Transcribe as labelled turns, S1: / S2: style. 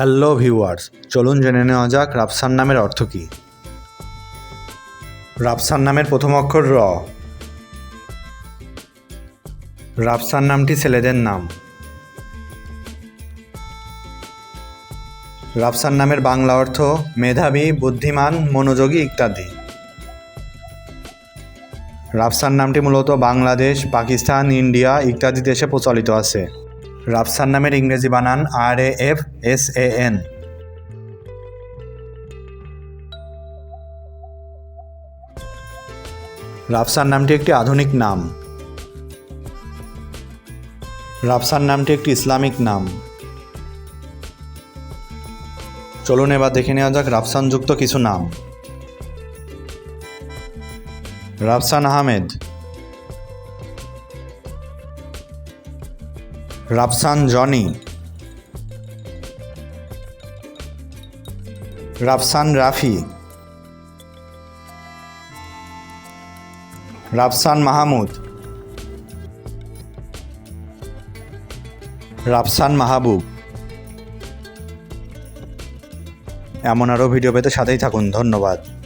S1: Hello viewers চলুন জেনে নেওয়া যাক রাফসান নামের অর্থ কী। রাফসান নামের প্রথম অক্ষর র। রাফসান নামটি ছেলেদের নাম। রাফসান নামের বাংলা অর্থ মেধাবী, বুদ্ধিমান, মনোযোগী ইত্যাদি। রাফসান নামটি মূলত বাংলাদেশ, পাকিস্তান, ইন্ডিয়া ইত্যাদি দেশে প্রচলিত আছে। রাফসান নামের ইংরেজি বানান R A F S A N Rafsan নামটি একটি আধুনিক নাম। রাফসান নামটি একটি ইসলামিক নাম। চলুন এবার দেখে নেওয়া যাক রাফসানযুক্ত কিছু নাম। রাফসান আহমেদ। রাফসান জনি। রাফসান রাফি। রাফসান মাহমুদ। রাফসান মাহবুব। এমন আরও ভিডিও পেতে সাথেই থাকুন। ধন্যবাদ।